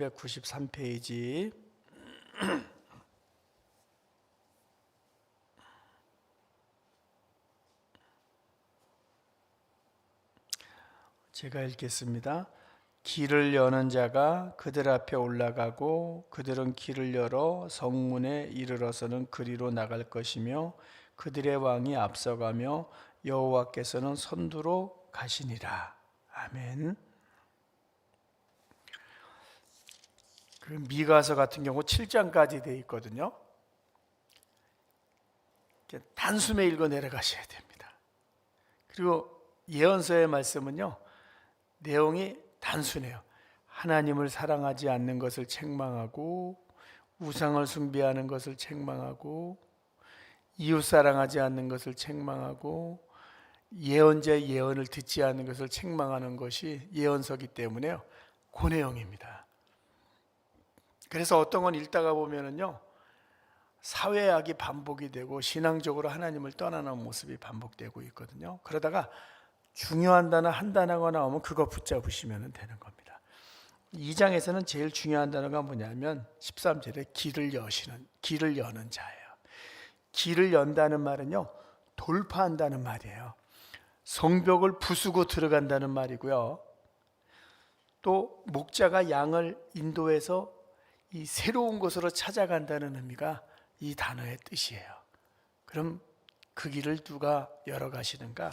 293페이지 제가 읽겠습니다. 길을 여는 자가 그들 앞에 올라가고 그들은 길을 열어 성문에 이르러서는 그리로 나갈 것이며 그들의 왕이 앞서가며 여호와께서는 선두로 가시니라. 아멘. 미가서 같은 경우 7장까지 돼 있거든요. 단숨에 읽어 내려가셔야 됩니다. 그리고 예언서의 말씀은요. 내용이 단순해요. 하나님을 사랑하지 않는 것을 책망하고 우상을 숭배하는 것을 책망하고 이웃 사랑하지 않는 것을 책망하고 예언자의 예언을 듣지 않는 것을 책망하는 것이 예언서기 때문에요. 그 내용입니다. 그래서 어떤 건 읽다가 보면은요. 사회악이 반복이 되고 신앙적으로 하나님을 떠나는 모습이 반복되고 있거든요. 그러다가 중요한 단어 한 단어가 나오면 그거 붙잡으시면 되는 겁니다. 2장에서는 제일 중요한 단어가 뭐냐면 13절에 길을 여시는 길을 여는 자예요. 길을 연다는 말은요. 돌파한다는 말이에요. 성벽을 부수고 들어간다는 말이고요. 또 목자가 양을 인도해서 이 새로운 곳으로 찾아간다는 의미가 이 단어의 뜻이에요. 그럼 그 길을 누가 열어가시는가?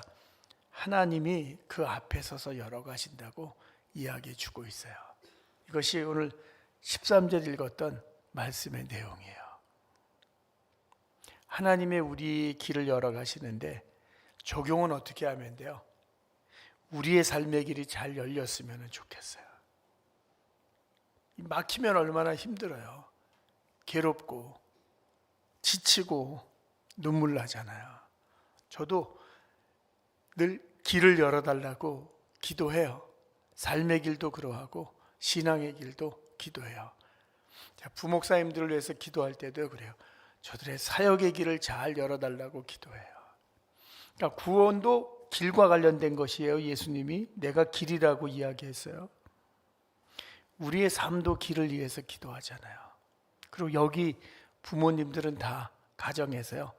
하나님이 그 앞에 서서 열어가신다고 이야기해 주고 있어요. 이것이 오늘 13절 읽었던 말씀의 내용이에요. 하나님의 우리 길을 열어가시는데 적용은 어떻게 하면 돼요? 우리의 삶의 길이 잘 열렸으면 좋겠어요. 막히면 얼마나 힘들어요. 괴롭고 지치고 눈물 나잖아요. 저도 늘 길을 열어달라고 기도해요. 삶의 길도 그러하고 신앙의 길도 기도해요. 부목사님들을 위해서 기도할 때도 그래요. 저들의 사역의 길을 잘 열어달라고 기도해요. 그러니까 구원도 길과 관련된 것이에요. 예수님이 내가 길이라고 이야기했어요. 우리의 삶도 길을 위해서 기도하잖아요. 그리고 여기 부모님들은 다 가정에서요.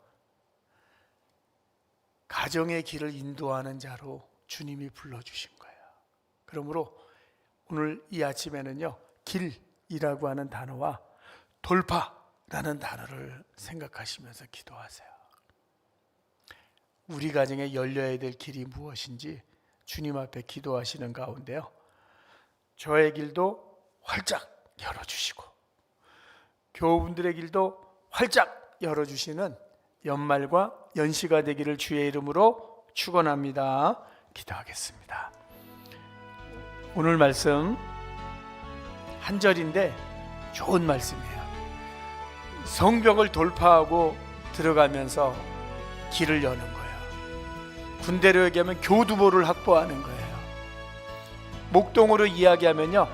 가정의 길을 인도하는 자로 주님이 불러주신 거예요. 그러므로 오늘 이 아침에는요, 길이라고 하는 단어와 돌파라는 단어를 생각하시면서 기도하세요. 우리 가정에 열려야 될 길이 무엇인지 주님 앞에 기도하시는 가운데요. 저의 길도 활짝 열어주시고, 교우분들의 길도 활짝 열어주시는 연말과 연시가 되기를 주의 이름으로 축원합니다. 기도하겠습니다. 오늘 말씀 한 절인데 좋은 말씀이에요. 성벽을 돌파하고 들어가면서 길을 여는 거예요. 군대로 얘기하면 교두보를 확보하는 거예요. 목동으로 이야기하면요.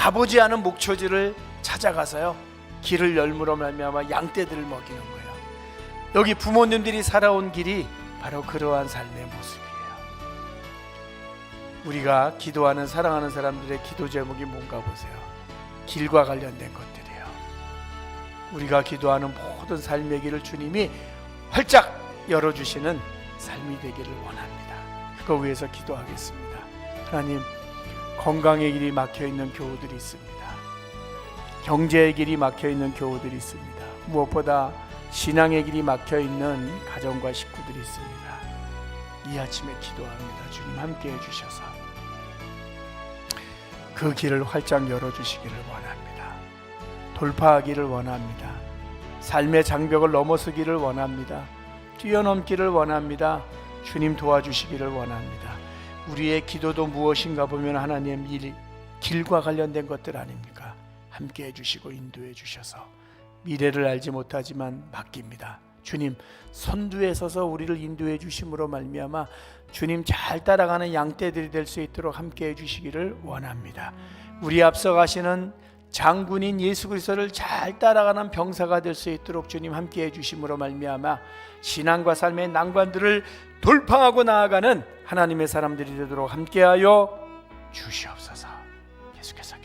가보지 않은 목초지를 찾아가서요. 길을 열므로 말미암아 양떼들을 먹이는 거예요. 여기 부모님들이 살아온 길이 바로 그러한 삶의 모습이에요. 우리가 기도하는 사랑하는 사람들의 기도 제목이 뭔가 보세요. 길과 관련된 것들이에요. 우리가 기도하는 모든 삶의 길을 주님이 활짝 열어주시는 삶이 되기를 원합니다. 그거 위해서 기도하겠습니다. 하나님, 건강의 길이 막혀 있는 교우들이 있습니다. 경제의 길이 막혀 있는 교우들이 있습니다. 무엇보다 신앙의 길이 막혀 있는 가정과 식구들이 있습니다. 이 아침에 기도합니다. 주님 함께 해 주셔서 그 길을 활짝 열어 주시기를 원합니다. 돌파하기를 원합니다. 삶의 장벽을 넘어서기를 원합니다. 뛰어넘기를 원합니다. 주님 도와주시기를 원합니다. 우리의 기도도 무엇인가 보면 하나님 일, 길과 관련된 것들 아닙니까? 함께 해주시고 인도해 주셔서 미래를 알지 못하지만 맡깁니다. 주님 선두에 서서 우리를 인도해 주심으로 말미암아 주님 잘 따라가는 양떼들이 될 수 있도록 함께 해 주시기를 원합니다. 우리 앞서 가시는 장군인 예수 그리스도를 잘 따라가는 병사가 될 수 있도록 주님 함께 해 주심으로 말미암아 신앙과 삶의 난관들을 돌파하고 나아가는 하나님의 사람들이 되도록 함께하여 주시옵소서. 계속해서